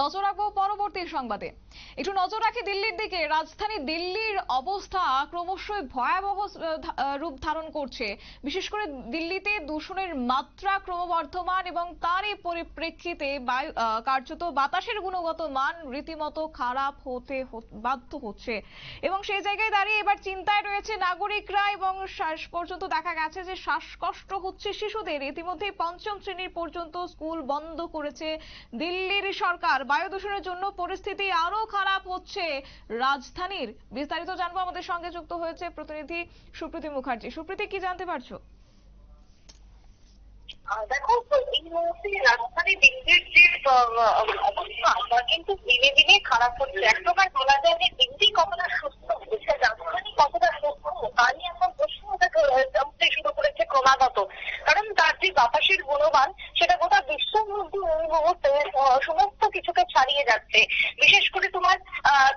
নজর রাখব পরবর্তী সংবাদে। একটু নজর রাখি দিল্লির দিকে। রাজধানী দিল্লির অবস্থা ক্রমশই ভয়াবহ রূপ ধারণ করছে। বিশেষ করে দিল্লিতে দূষণের মাত্রা ক্রমবর্ধমান এবং তারই পরিপ্রেক্ষিতে কার্যত বাতাসের গুণগত মান রীতিমতো খারাপ হতে বাধ্য হচ্ছে। এবং সেই জায়গায় দাঁড়িয়ে এবার চিন্তায় রয়েছে নাগরিকরা এবং শেষ পর্যন্ত দেখা গেছে যে শ্বাসকষ্ট হচ্ছে শিশুদের। ইতিমধ্যে পঞ্চম শ্রেণির পর্যন্ত স্কুল বন্ধ করেছে দিল্লির সরকার। বায়ু দূষণের জন্য পরিস্থিতি আরও খারাপ হচ্ছে রাজধানীর। বিস্তারিত জানব আমাদের সঙ্গে যুক্ত হয়েছে প্রতিনিধি সুপ্রীতি মুখার্জি। সুপ্রীতি, কি জানতে পারছ? দেখো, এই মুহূর্তে রাজধানী দিল্লির যে অবস্থা, তা কিন্তু দিনে দিনে খারাপ হচ্ছে। এক প্রকার বলা যায় যে দিল্লি কতটা সুস্থ হচ্ছে রাজধানী কতটা সুস্থ তা নিয়ে এখন প্রশ্ন উঠে উঠতে শুরু করেছে ক্রমাগত। কারণ তার যে বাতাসের গুণমান, সেটা গোটা বিশ্বের মধ্যে এই মুহূর্তে সমস্ত কিছুকে ছাড়িয়ে যাচ্ছে। বিশেষ করে তোমার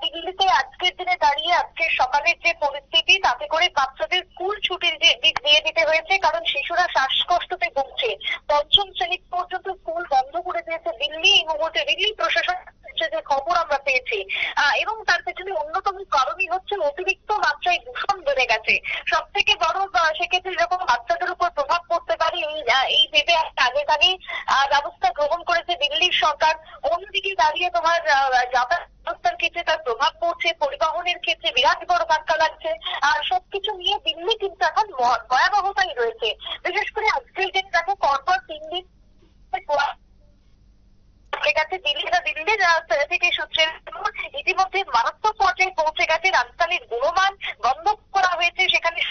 দিল্লিতে আজকের দিনে দাঁড়িয়ে আজকের সকালের যে পরিস্থিতি, তাতে করে বাচ্চাদের স্কুল ছুটির যে দিক দিয়ে দিতে হয়েছে, কারণ শিশুরা শ্বাসকষ্টতে ভুগছে। পঞ্চম শ্রেণি পর্যন্ত স্কুল বন্ধ করে দিয়েছে দিল্লি, এই মুহূর্তে দিল্লি প্রশাসন যে খবর আমরা পেয়েছি। এবং তার পেছনে অন্যতম কারণই হচ্ছে অতিরিক্ত মাত্রায় দূষণ বেড়ে গেছে। সব থেকে বড় সেক্ষেত্রে এরকম বাচ্চাদের উপর প্রভাব পড়তে পারে এই ভেবে আগে আগে ব্যবস্থা গ্রহণ করেছে দিল্লির সরকার অন্যদিকে দাঁড়িয়ে তোমার যাতায়াত ব্যবস্থার ক্ষেত্রে তার প্রভাব পড়ছে পরিবহনের ক্ষেত্রে বিরাট বড় ধাক্কা লাগছে আর সবকিছু নিয়ে দিল্লি কিন্তু এখন ভয়াবহতাই রয়েছে। বিশেষ করে আজকের দিন দেখো পরপর তিন দিন গেছে দিল্লিরা দিল্লির থেকে সূত্রের ইতিমধ্যে মারাত্মক পর্যায়ে পৌঁছে গেছে রাজধানীর গুণমান বন্ধ করা হয়েছে সেখানে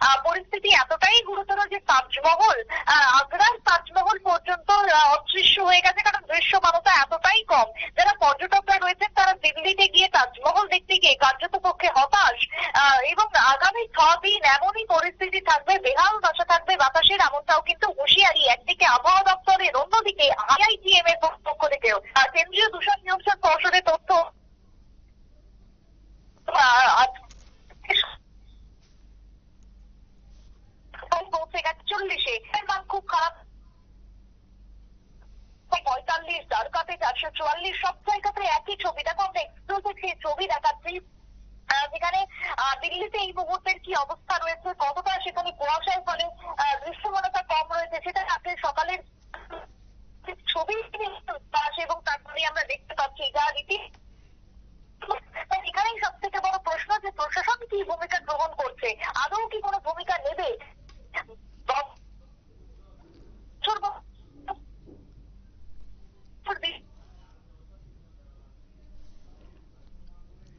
আহ, পরিস্থিতি এতটাই গুরুতর যে তাজমহল আগ্রার তাজমহল পর্যন্ত আহ, অদৃশ্য হয়ে গেছে কারণ দৃশ্যমানতা এতটাই কম, যারা পর্যটকরা রয়েছেন তারা দিল্লিতে গিয়ে তাজমহল দেখতে গিয়ে কার্যত পক্ষে হতাশ। এবং আগামী ছদিন এমনই পরিস্থিতি থাকবে, বেহাল দশা থাকবে, বাতাসের এমনটাও কিন্তু হুঁশিয়ারি। একদিকে আবহাওয়া চারশো চুয়াল্লিশ সব জায়গাতে একই ছবি। দেখো, আমরা এক্সক্লুসিভ সেই ছবি দেখাচ্ছি। যেখানে দিল্লিতে এই মুহূর্তের কি অবস্থা রয়েছে, কতটা সেখানে কুয়াশার ফলে আহ, দৃশ্যমানতা কম রয়েছে সেটা আজকে সকালের ছবি আসে এবং তারপরে আমরা দেখতে পাচ্ছি যা রীতি তাই এখানেই সব থেকে বড় প্রশ্ন যে প্রশাসন কি ভূমিকা গ্রহণ করছে আদৌ কি কোনো ভূমিকা নেবে বছর বছর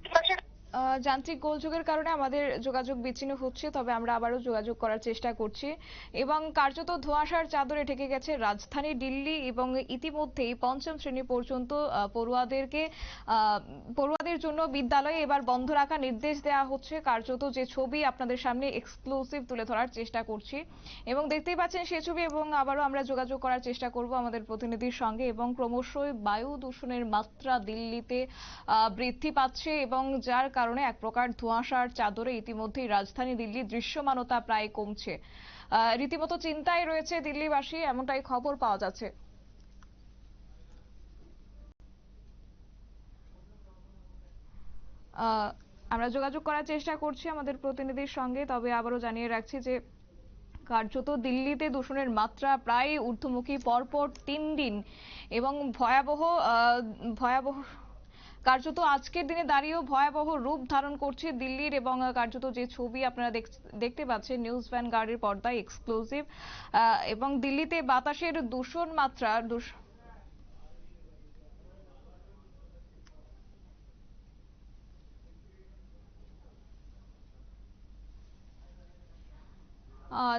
দেশের আহ, যান্ত্রিক গোলযোগের কারণে আমাদের যোগাযোগ বিচ্ছিন্ন হচ্ছে, তবে আমরা আবারও যোগাযোগ করার চেষ্টা করছি। এবং কার্যত ধোঁয়াশার চাদরে ঢেকে গেছে রাজধানী দিল্লি এবং ইতিমধ্যেই পঞ্চম শ্রেণি পর্যন্ত পড়ুয়াদেরকে পড়ুয়াদের জন্য বিদ্যালয়ে এবার বন্ধ রাখার নির্দেশ দেওয়া হচ্ছে। কার্যত যে ছবি আপনাদের সামনে এক্সক্লুসিভ তুলে ধরার চেষ্টা করছি। এবং দেখতেই পাচ্ছেন সে ছবি এবং আবারও আমরা যোগাযোগ করার চেষ্টা করব আমাদের প্রতিনিধির সঙ্গে। এবং ক্রমশই বায়ু দূষণের মাত্রা দিল্লিতে বৃদ্ধি পাচ্ছে এবং যার কারণে এক প্রকার ধোঁয়াশার চাদরে ইতিমধ্যেই রাজধানী দিল্লির দৃশ্যমানতা প্রায় কমছে। রীতিমতো চিন্তায় রয়েছে দিল্লিবাসী, এমনটাই খবর পাওয়া যাচ্ছে। আমরা যোগাযোগ করার চেষ্টা করছি আমাদের প্রতিনিধির সঙ্গে, তবে আবারও জানিয়ে রাখছি যে কার্যত দিল্লিতে দূষণের মাত্রা প্রায় ঊর্ধ্বমুখী পরপর তিন দিন এবং ভয়াবহ ভয়াবহ কার্যত আজকের দিনে দাঁড়িয়েও ভয়াবহ রূপ ধারণ করছে দিল্লির এবং কার্যত যে ছবি আপনারা দেখ- দেখতে পাচ্ছেন, নিউজ ভ্যান গার্ডের পর্দায় এক্সক্লুসিভ এবং দিল্লিতে বাতাসের দূষণ মাত্রা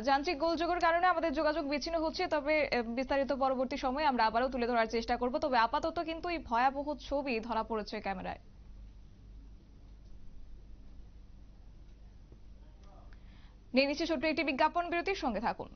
যান্ত্রিক গোলযোগের কারণে আমাদের যোগাযোগ বিচ্ছিন্ন হচ্ছে, তবে বিস্তারিত পরবর্তী সময়ে আমরা আবারও তুলে ধরার চেষ্টা করব। তবে আপাতত কিন্তু এই ভয়াবহ ছবি ধরা পড়েছে ক্যামেরায়। নিয়ে নিচ্ছে ছোট্ট একটি বিজ্ঞাপন বিরতির সঙ্গে থাকুন।